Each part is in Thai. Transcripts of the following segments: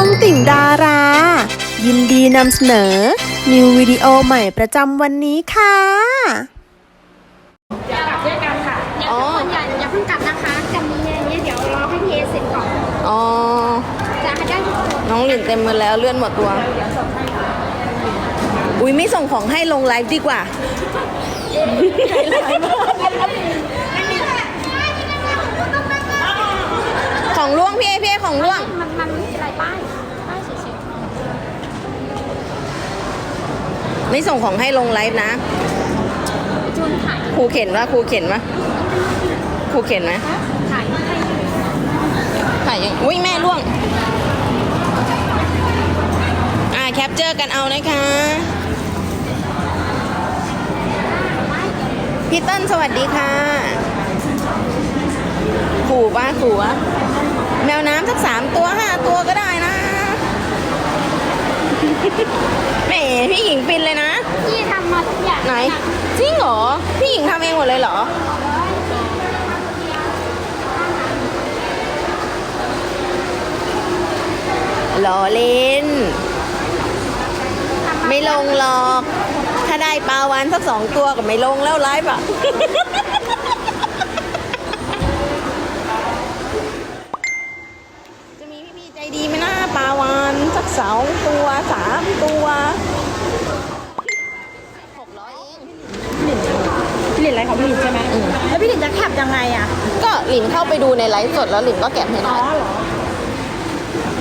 องติ่งดารา ยินดีนำเสนอ นิววิดีโอใหม่ประจำวันนี้ค่ะกลับด้วยกันค่ะอย่าทุกคนอย่าอย่าเพิ่งกลับนะคะจะมีอย่างเงี้ยเดี๋ยวรอให้พี่เอเสร็จก่อนอ๋อ จะให้ได้ทุกคนน้องหลินเต็มมือแล้วเลื่อนหมดตัว อุ้ยไม่ส่งของให้ลงไลฟ์ดีกว่า ของล่วงพี่เอพี่เอของล่วง มันมันไม่มีอะไรป้ายป้ายเฉย ไม่ส่งของให้ลงไลฟ์นะๆจูนถ่ายครูเข็นว่าครูเข็นว่าครูเข็นไหมถ่ายให้ถ่ายยังอุ้ยแม่ล่วง อ่าแคปเจอร์กันเอานะคะ พี่เติ้ลสวัสดีค่ะขู่ป้าขู่วะแมวน้ำสักสามตัวห้าตัวก็ได้นะ แหมพี่หญิงปินเลยนะ พี่ทำมาทุกอย่างไหน จริงเหรอ พี่หญิงทำเองหมดเลยเหรอล้อเล่น ไม่ลงหรอก ถ้าได้ปลาวานสักสองตัวก็ไม่ลงแล้วไลฟ์อะ ปลาวานสักสองตัวสามตัวหกร้อยเองพี่หลินอะไรของพี่หลินใช่ไหมแล้วพี่หลินจะแคปยังไงอะ ก็หลินเข้าไปดูในไลฟ์สดแล้วหลินก็แก็บให้ได้อ๋อเหรอ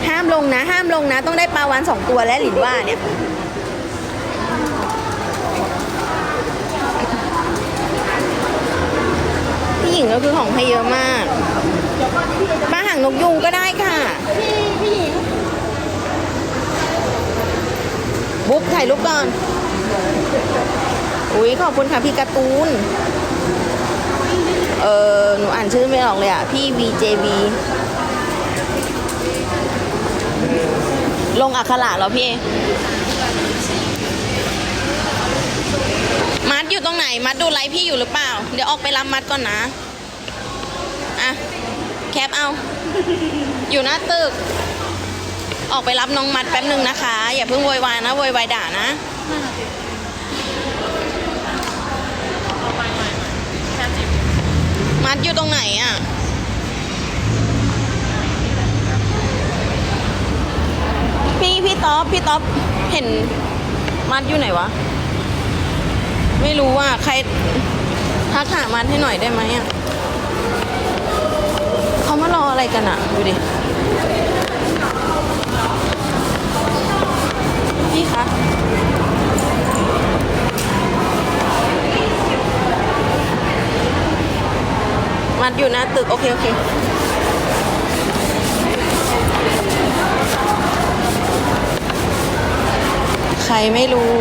ห้ามลงนะ ห้ามลงนะ ต้องได้ปลาวานสองตัวแล้วหลินว่าเนี่ยพี่หญิงก็คือของให้เยอะมากปลาหางนกยุงก็ได้ค่ะ พี่พี่หญิง บุ๊กถ่ายรูปก่อน อุ้ยขอบคุณค่ะพี่การ์ตูน เออหนูอ่านชื่อไม่ออกเลยอะ พี่ VJV ลงอักขระเหรอพี่ มัดอยู่ตรงไหน มัดดูไลฟ์พี่อยู่หรือเปล่า เดี๋ยวออกไปรับมัดก่อนนะ อะ แคปเอา อยู่หน้าตึก ออกไปรับน้องมัดแป๊บหนึ่งนะคะ อย่าเพิ่งโวยวายนะโวยวายด่านะมัดอยู่ตรงไหนอะพี่พี่ต๊อบพี่ต๊อบเห็นมัดอยู่ไหนวะ ไม่รู้ว่าใครทักหามัดให้หน่อยได้ไหมอะเขามารออะไรกันอะ ดูดิ พี่คะมัดอยู่หน้าตึก โอเค โอเคใครไม่รู้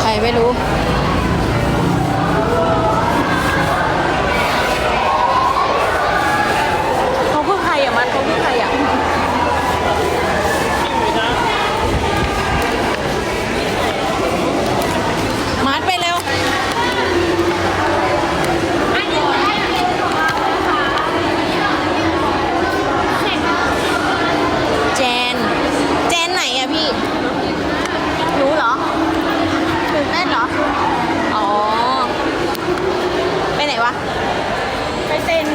ใครไม่รู้ เขาคือใครอะ มันเขาคือใครอะ มัดไปเร็ว เจน เจนไหนอะพี่ รู้เหรอตื่นเต้นเหรอ อ๋อ ไปไหนวะ ไปเซ็น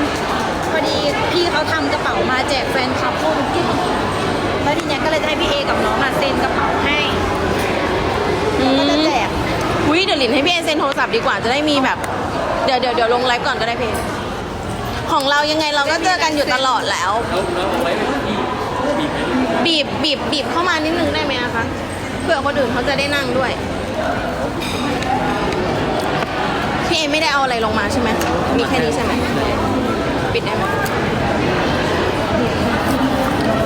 พอดีพี่เขาทำกระเป๋ามาแจกแฟนคลับพวกที่แล้วทีเนี้ย ให้กับน้องอะเซ็นกระเป๋าให้อืมก็จะแจกอุ้ยเดี๋ยวหลินให้พี่เอเซ็นโทรศัพท์ดีกว่าจะได้มีแบบ เดี๋ยวเดี๋ยวเดี๋ยวลงไลฟ์ก่อนก็ได้พี่ของเรายังไงเราก็เจอกันอยู่ตลอดแล้วบีบบีบบีบเข้ามานิดนึงได้ไหมอะคะเผื่อคนอื่นเขาจะได้นั่งด้วยพี่เอไม่ได้เอาอะไรลงมาใช่ไหมมีแค่นี้ใช่ไหมปิดได้ไหม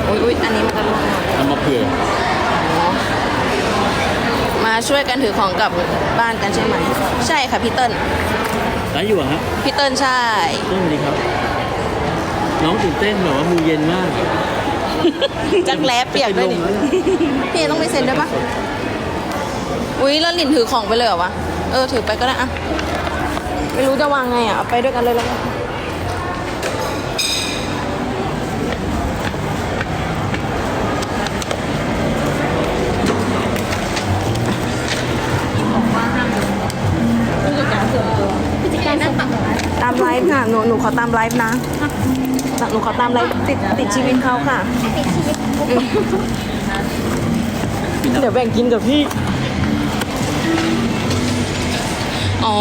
อุ้ยอุ้ยอันนี้มันจะลงหน่อยเอา มาเผื่อ มาช่วยกันถือของกลับบ้านกันใช่ไหม ใช่ค่ะพี่เติ้ลได้อยู่อะฮะพี่เติ้ลใช่ต้นดีครับ น้องตื่นเต้นแบบว่ามือเย็นมากจักแล้เปียกด้วยดิพี่เอต้องไปเซ็นด้วยปะอุ้ยแล้วหลินถือของไปเลยเหรอวะ เออถือไปก็ได้อะไม่รู้จะวางไงอะเอาไปด้วยกันเลยแล้วกัน ค่ะหนูหนูขอตามไลฟ์นะหนูขอตามไลฟ์ติดติดชีวิตเขาค่ะ เดี๋ยวแบ่งกินกับพี่ อ๋อ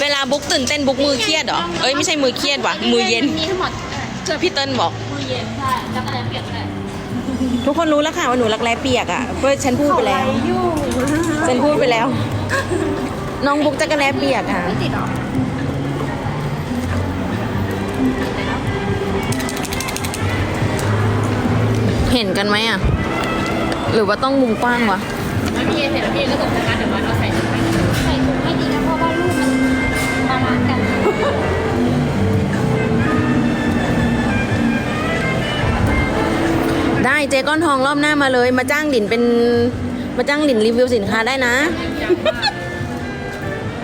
เวลาบุ๊กตื่นเต้นบุ๊กมือเครียดเหรอ เอ้ยไม่ใช่มือเครียดว่ะ มือเย็นมีทั้งหมดเจอพี่เติ้ลบอก มือเย็นใช่จักรแลเปียกก็ได้ทุกคนรู้แล้วค่ะว่าหนูรักแร้เปียกอะเพราะฉันพูดไปแล้ว ฉันพูดไปแล้ว น้องบุ๊กจักรแร้เปียกค่ะ เห็นกันไหมอะ หรือว่าต้องมุมกว้างวะแล้วพี่เอเสร็จแล้วพี่เอก็ส่งนะคะเดี๋ยววันเราใส่ถุงให้ใส่ถุงให้ดีนะเพราะว่าลูกมันบาลานซ์กันได้เจ๊ก้อนทองรอบหน้ามาเลย มาจ้างหลินเป็นมาจ้างหลินรีวิวสินค้าได้นะ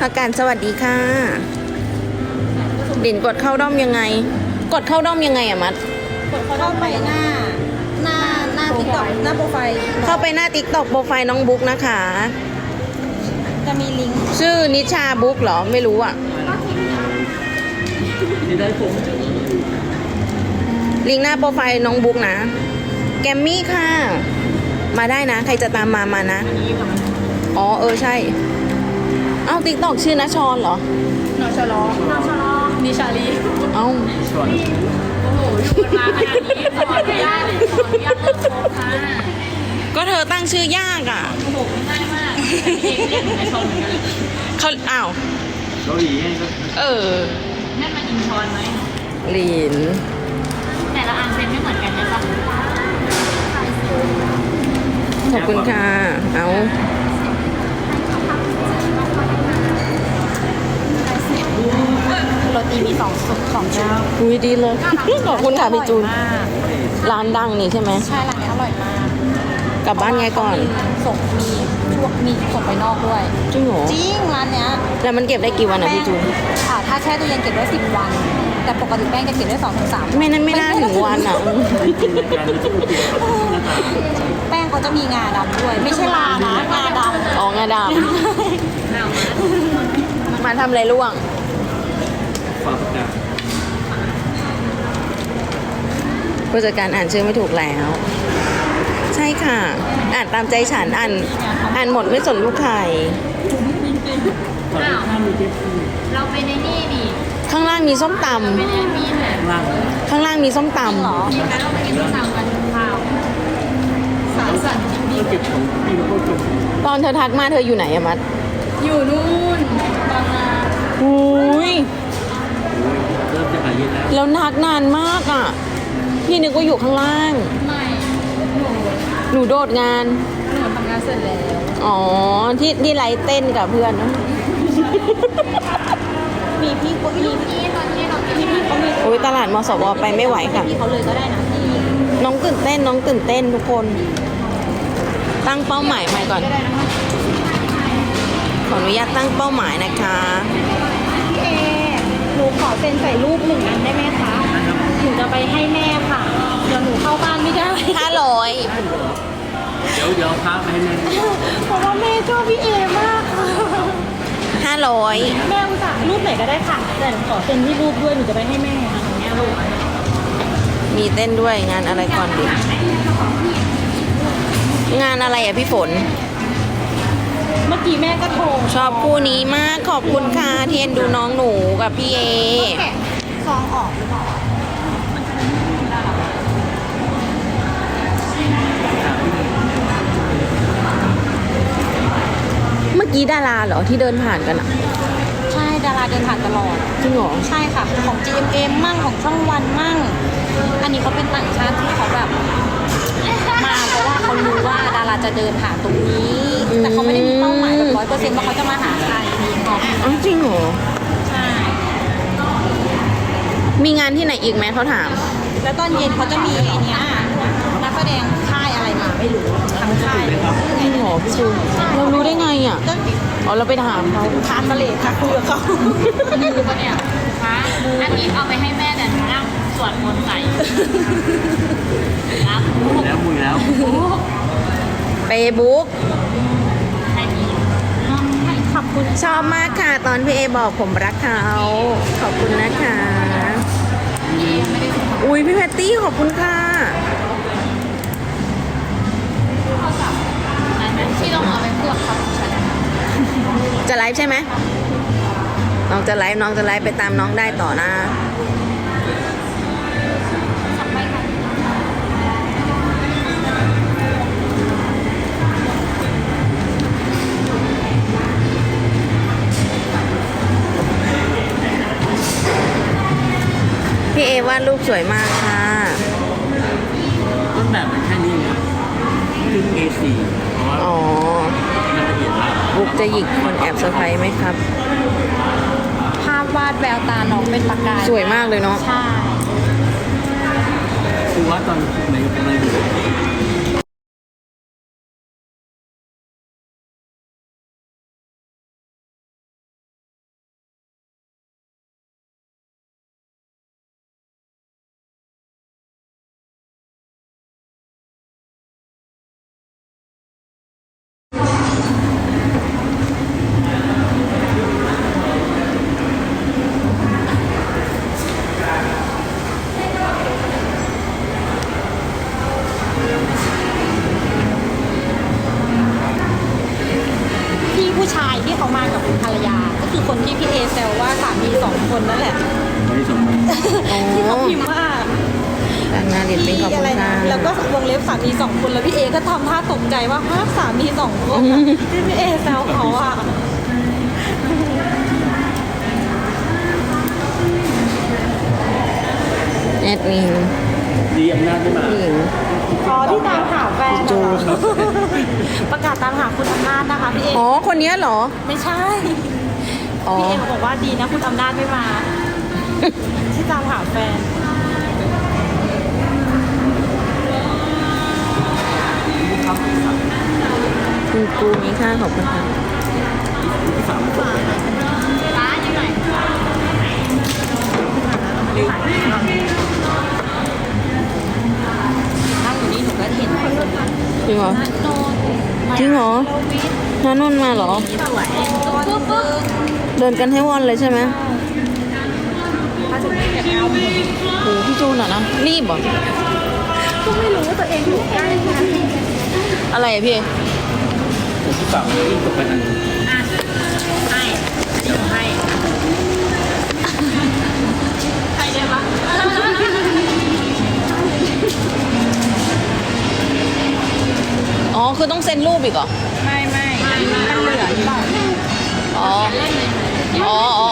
อาการสวัสดีค่ะหลินกดเข้าด้อมยังไง กดเข้าด้อมยังไงอะมัดเข้าไปหน้าหน้าหน้าติ๊ กต็อกหน้าโปรไฟล์เข้าไปหน้าติ๊กต็อกโปรไฟล์น้องบุ๊กนะคะ จะมีลิงก์ชื่อนิชาบุ๊กเหรอไม่รู้อะนี่ได้ผมลิงก์หน้าโปรไฟล์น้องบุ๊กนะ แกมมี่ค่ะ มาได้นะ ใครจะตามมามานะ อ๋อเออใช่ เอ้าติ๊กต็อกชื่อนะชอนเหรอ นอชลอนอชลอนิชาลี เอ้า ชวน มาขนาดนี้ขออนุญาตขออนุญาตเลิกโพสต์ค่ะก็เธอตั้งชื่อยากอะโอ้โหง่ายมากเองเรียกหนูในชนเหมือนกันเขาอ้าวเกาหลีไงก็เออนั่นมันอินชอนไหมหลินแต่ละอันเซ็นไม่เหมือนกันนะจ๊ะขอบคุณค่ะเอา โรตีมีสองสองเจ้าอุ้ยดีเลย ขอบคุณค่ะพี่จูนอร่อยมากร้านดังนี่ใช่ไหม ใช่ร้านนี้อร่อยมากกลับบ้านไงก่อน ส่งมีช่วงมีส่งไปนอกด้วย จริงเหรอจริงร้านเนี้ยแล้วมันเก็บได้กี่วันอะพี่จูน อ่าถ้าแช่ตู้เย็นเก็บได้สิบวัน แต่ปกติแป้งจะเก็บได้สองถึงสามไม่นั้นไม่น่าถึงวันอะที่จริงรายการมันจะโอเคหน้าตาแป้งเขาจะมีงาดำด้วย ไม่ใช่ลานะงาดำ อ๋องาดำมาทำอะไรล่วง ฝากประกาศ ผู้จัดการอ่านชื่อไม่ถูกแล้ว ใช่ค่ะ อ่านตามใจฉันอ่านอ่านหมดไม่สนลูกใครตอนนี้ถ้ามีเทปเราไปในนี่นี่ ข้างล่างมีส้มตไปในมีแหละล่างำข้างล่างมีส้มตเหรอมีการเราไปกินส้มตำกันข้าวสารสัตว์จริงก็เก็บของพี่แล้วก็จบำตอนเธอทักมาเธออยู่ไหนอะมัดๆอยู่นู่นบางนาอุ้ยเริ่มจะหายเย็นแล้วแล้วทักนานมากอะ พี่นึกว่าอยู่ข้างล่าง ไม่หนูหนูโดดงาน หนูทำงานเสร็จแล้วอ๋อ ที่ที่ไลฟ์เต้นกับเพื่อนนะมีพี่ก็มีนี่ตอนที่เราไปพี่เขามีโอ้ยตลาดมสวไปไม่ไหวค่ะ พี่เขาเลยก็ได้นะพี่น้องตื่นเต้นน้องตื่นเต้นทุกคน ตั้งเป้าหมายใหม่ก่อนขออนุญาตตั้งเป้าหมายนะคะ พี่เอหนูขอเซ็นใส่รูปหนึ่งอันได้ไหมคะหนูจะ ไปให้แม่ค่ะ เดี๋ยวหนูเข้าบ้านไม่ได้ ห้าร้อยเดี๋ยวเดี๋ยวพาไปให้แม่เพราะว่าแม่ชอบพี่เอมากค่ะ ห้าร้อยแม่อุตส่าห์รูปไหนก็ได้ค่ะ แต่หนูขอเซ็นที่รูปด้วยหนูจะไปให้แม่ค่ะตรงเนี้ยลูกมีเต้นด้วยงานอะไรก่อนดี งานอะไรอะพี่ฝน เมื่อกี้แม่ก็โทรชอบคู่นี้มากขอบคุณค่ะเทียนดูน้องหนูกับพี่เอ แกะซองออกหรือเปล่า กี้ดาราเหรอที่เดินผ่านกันอะใช่ดาราเดินผ่านตลอด จริงเหรอใช่ค่ะ ของ GMM มั่งของช่องวันมั่ง อันนี้เขาเป็นต่างชาติที่เขาแบบ มาเพราะว่าเขารู้ว่าดาราจะเดินผ่านตรงนี้ แต่เขาไม่ได้มีเป้าหมายแบบร้อยเปอร์เซ็นต์ว่าเขาจะมาหาใครนี่เขาอ๋อจริงเหรอ ใช่ มีงานที่ไหนอีกไหมเขาถาม แล้วตอนเย็นเขาจะมีไอเนี้ยนักแสดงค่ายอะไรมาไม่รู้ทั้งค่ายเลยจริงเหรอพี่จูนเรารู้ได้ไงอะก็อ๋อเราไปถามเขาทานทะเลค่ะคุยกับเขามือปะเนี่ยคะอันนี้เอาไปให้แม่แต่หนูนั่งสวดมนต์ใส่ครับมุยแล้วมุยแล้วเปบุ๊กให้พี่ขอบคุณชอบมากค่ะ ตอนพี่เอบอกผมรักเขาขอบคุณนะคะ อุ้ยพี่แพตตี้ขอบคุณค่ะ จะไลฟ์ใช่ไหมน้องจะไลฟ์น้องจะไลฟ์ไปตามน้องได้ต่อนะสั่งไปค่ะพี่เอวาดรูปสวยมากค่ะต้นแบบมันแค่นี้นะคือ A4 เพราะว่า บุ๊กจะหยิกคนแอบเซอร์ไพรส์ไหมครับ ภาพวาดแววตาน้องเป็นประกายสวยมากเลยเนาะ ใช่คือว่าตอนในในอยู่ ใจว่าฮะสามีสองคนอะที่พี่เอแซวเขาอะแอดมินดีอำนาจไม่มา ผู้หญิง อ๋อที่ตามหาแฟนอะเหรอประกาศตามหาคุณอำนาจนะคะพี่เออ๋อ คนเนี้ยเหรอ ไม่ใช่ อ๋อ พี่เอเขาบอกว่าดีนะคุณอำนาจไม่มา ที่ตามหาแฟน คุณกูนี้ค่ะขอบคุณค่ะที่สามมันจบไปนะร้านยังไงนั่งอยู่นี่หนูก็เห็นคนคนนั้นจริงเหรอโนนจริงเหรอน้านนท์มาเหรอ สวยตัวนึงเดินกันให้วอนเลยใช่ไหมถ้าถึงไม่อยากเอาหมดโหพี่จูนอะนะ รีบเหรอก็ไม่รู้ว่าตัวเองอยู่ใกล้นะอะไรอะพี่ ผมที่ปามที่จบไปอันนึงให้เดี๋ยวให้ใครได้ปะอ๋อ คือต้องเซ็นรูปอีกเหรอ ไม่ไม่มันเหลือหรือเปล่าอ๋อ อ๋ออ๋อ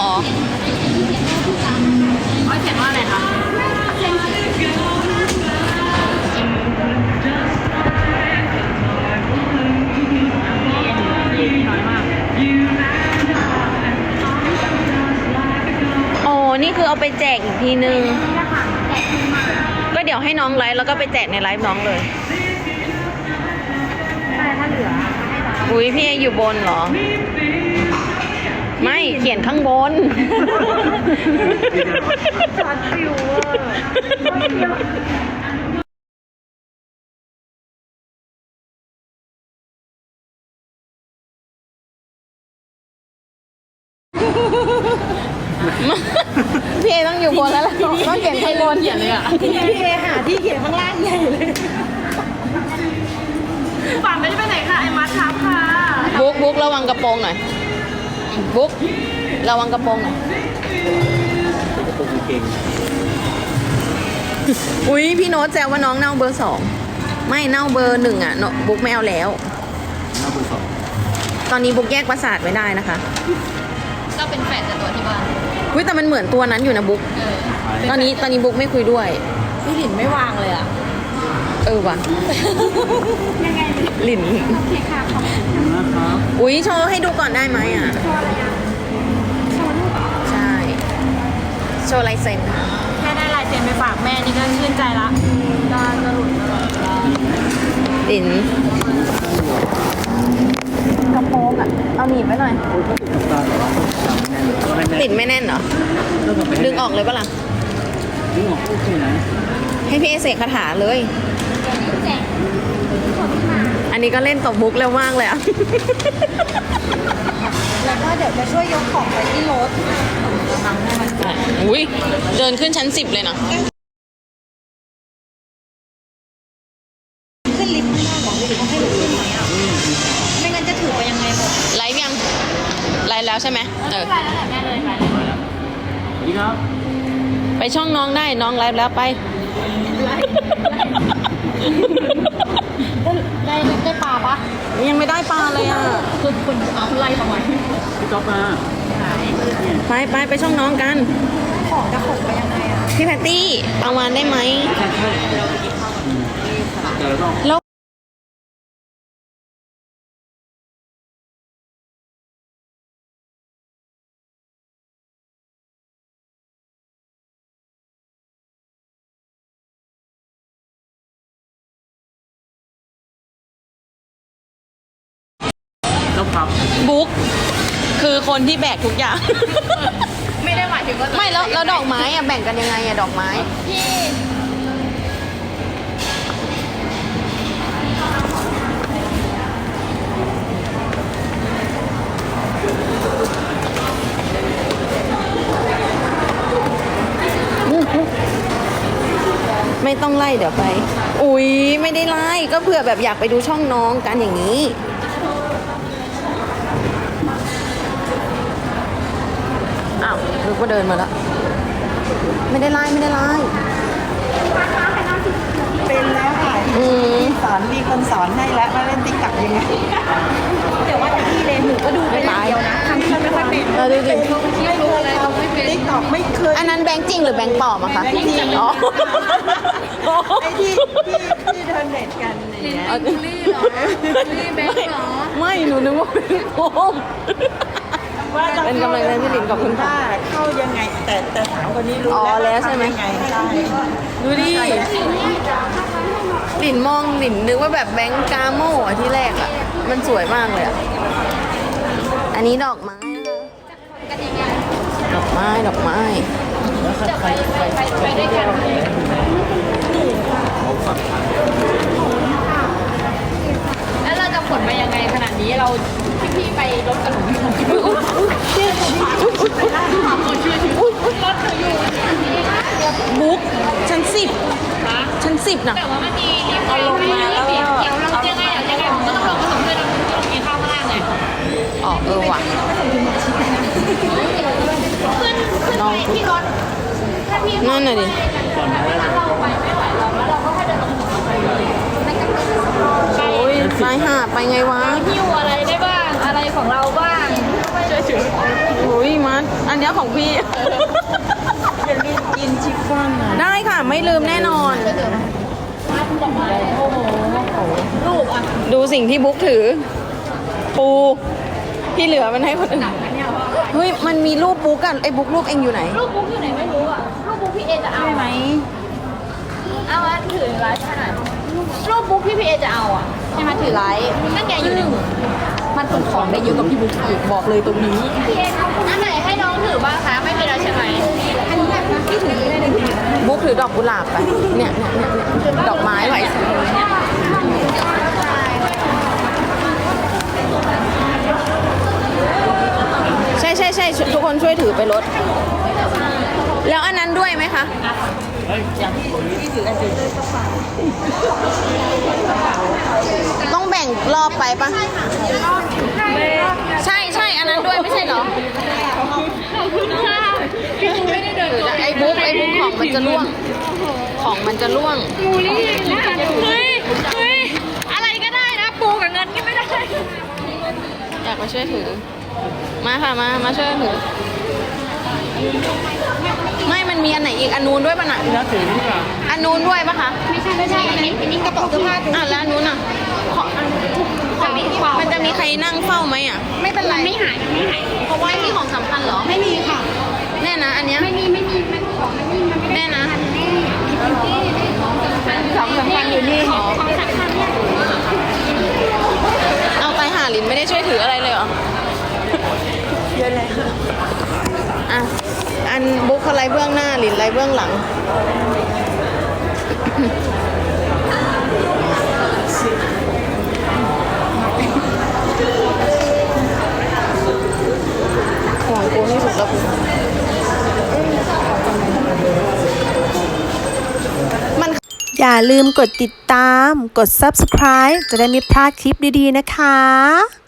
เอาไปแจกอีกทีนึง ก็เดี๋ยวให้น้องไลฟ์แล้วก็ไปแจกในไลฟ์น้องเลยอุ้ยพี่เออยู่บนเหรอ ไม่เขียนข้างบน ช็อตฟิวเวอร์ เขียนเลยอะทีนี้พี่เอหาที่เขียนข้างล่างใหญ่เลยฝั่งไม่ได้ไปไหนค่ะไอ้มัดครับค่ะบุ๊กบุ๊กระวังกระโปรงหน่อยบุ๊กระวังกระโปรงหน่อยกระโปรงกางเกงอุ้ยพี่โน้ตแซวว่าน้องเน่าเบอร์สองไม่เน่าเบอร์หนึ่งอะโนบุ๊กไม่เอาแล้วหน้าเบอร์สองตอนนี้บุ๊กแยกประสาทไม่ได้นะคะ ก็เป็นแฟนแต่ตัวที่บ้าน อุ้ยแต่มันเหมือนตัวนั้นอยู่นะบุ๊กเออตอนนี้ตอนนี้บุ๊กไม่คุยด้วย พี่หลินไม่วางเลยอะ เออว่ะหลินนะครับอุ้ยโชว์ให้ดูก่อนได้ไหมอะใช่ โชว์ลายเซ็นค่ะแค่ได้ลายเซ็นไปฝากแม่นี่ก็ชื่นใจละได้จะหลุดตลอดเวลาหลินกระโปรง อะ เอาหนีบไว้หน่อยโอ้ยก็ติดกับตาแต่ว่าก็ให้แน่นติดไม่แน่นเหรอเริ่มแบบไปให้ดึงออกเลยปะล่ะ ดึงออกโอเคนะให้พี่เอเสกคาถาเลย อันนี้ก็เล่นตบมุกเร็วมากเลยอะ แล้วแล้วก็เดี๋ยวจะช่วยยกของไปที่รถอุ้ยเดินขึ้นชั้นสิบเลยนะ ขึ้นลิฟต์ไม่ได้บอกเลยดิเขาให้หนู แล้วใช่ไหมเออไปแล้วแหละแม่เลยไปเลยนี่ครับไปช่องน้องได้น้องไลฟ์แล้วไป ได้ได้ปลาปะยังไม่ได้ปลาเลยอะคือคนเอาไล่ทำไมพี่ก๊อฟมาไปไปไปช่องน้องกัน ของจะขนไปยังไงอะพี่แพตตี้ปลาวานได้ไหมใช่ใช่เดี๋ยวต้องแล้ว ต้องพับ บุ๊กคือคนที่แบกทุกอย่าง ไม่ได้หมายถึงว่าไม่แล้วแล้วดอกไม้อะแบ่งกันยังไงอะดอกไม้ พี่ไม่ต้องไล่เดี๋ยวไป อุ๊ย ไม่ได้ไล่ก็เผื่อแบบอยากไปดูช่องน้องกันอย่างนี้ อ้าวนึกว่าเดินมาแล้ว ไม่ได้ไล่ไม่ได้ไล่เป็นแล้วค่ะอืมสอนมีคนสอนให้แล้วว่าเล่นติ๊กต็อกยังไงเดี๋ยวว่าแต่พี่เลยหนูก็ดูไปอย่างเดียวนะทำที่ไม่ค่อยเป็นเออดูดิไม่เคยทำติ๊กต็อกไม่เคยอันนั้นแบงค์จริงหรือแบงค์ปลอมอะคะแบงค์จริงอ๋อไอ้ที่ที่ที่เดินเน็ตกันอย่างเงี้ยบูลลี่เหรอบูลลี่แบงค์เหรอไม่หนูนึกว่าเป็นโอม เป็นกำลังใจพี่หลินขอบคุณค่ะ ว่าเข้ายังไงแต่แต่ถามคนนี้รู้อ๋อแล้วแล้วใช่ไหมทำยังไงใช่ดูดิหลินมองหลินนึกว่าแบบแบงค์กาโม่อะที่แรกอะมันสวยมากเลยอะอันนี้ดอกไม้นะคะดอกไม้ดอกไม้จะไปไปไปไปด้วยกัน แล้วเราจะขนไปยังไงขนาดนี้เราพี่พี่ไปรถกับหนูอยู่ถามคนช่วยถือรถหนูอยู่บุ๊กชั้นสิบชั้นสิบนะแต่ว่ามันมีเอาลงมาแล้วเดี๋ยวเรายังไงยังไงผมก็ต้องลงผสมด้วยเราต้องกินข้าวข้างล่างไงอ๋อเออว่ะขึ้นขึ้นไปที่รถถ้าพี่นั่นน่ะดิ โอ้ยสายหาดไปไงวะหิ้วอะไรได้บ้าง อะไรของเราบ้างช่วยถือโอ้ยมัดอันเนี้ยของพี่อย่าลืมกินชิฟฟ่อนนะได้ค่ะไม่ลืมแน่นอนรูปอะดูสิ่งที่บุ๊กถือ ปูที่เหลือมันให้คนอื่นเฮ้ยมันมีรูปบุ๊กกันไอ้บุ๊กรูปเองอยู่ไหนรูปบุ๊กอยู่ไหนไม่รู้อะรูปบุ๊กพี่เอจะเอาไหมเอาอันถือไลฟ์ขนาดรูปบุ๊กพี่พี่เอจะเอาอะ ใช่ไหมถือไลฟ์นั่นไงอยู่ในมือมันส่งของได้เยอะกับพี่บุ๊กอีกบอกเลยตรงนี้พี่เออันไหนให้น้องถือบ้างคะ ไม่มีแล้วใช่ไหมอันนี้แบบพี่ถือได้เลยบุ๊กถือดอกกุหลาบไปเนี่ยเนี่ยเนี่ยเนี่ยดอกไม้ไหวใช่ใช่ใช่ทุกคนช่วยถือไปรถ แล้วอันนั้นด้วยไหมคะ ต้องแบ่งรอบไปปะใช่ใช่อันนั้นด้วยไม่ใช่เหรอพี่บุ๊กไม่ได้เดินตัวไอ้บุ๊กไอ้บุ๊กของมันจะล่วง ของมันจะล่วงบูลลี่นะคะเฮ้ยเฮ้ยอะไรก็ได้นะปูกับเงินก็ไม่ได้อยากมาช่วยถือ มาค่ะมามาช่วยถือ ไม่มันมีอันไหนอีกอันนู้นด้วยป่ะน่ะแล้วถือนี่ป่ะอันนู้นด้วยป่ะคะไม่ใช่ไม่ใช่อันนี้อันนี้กระเป๋าเสื้อผ้าอะแล้วอันนู้นอะขอมันจะมีใครนั่งเฝ้าไหมอะไม่เป็นไรไม่หายไม่หายเพราะว่าไม่มีของสำคัญเหรอไม่มีค่ะแน่นะ อันเนี้ยไม่มีไม่มีมันของไม่มีมันไม่ได้แน่นะนี่นี่นี่ของสำคัญของสำคัญอยู่นี่ของสำคัญเนี่ยเอา อันบุ๊กอะไรเบื้องหน้าหลินอะไรเบื้องหลัง ห่วงกูที่สุดแล้มันอย่าลืมกดติดตาม กด subscribe จะได้ไม่พลาดคลิปดี ๆ นะคะ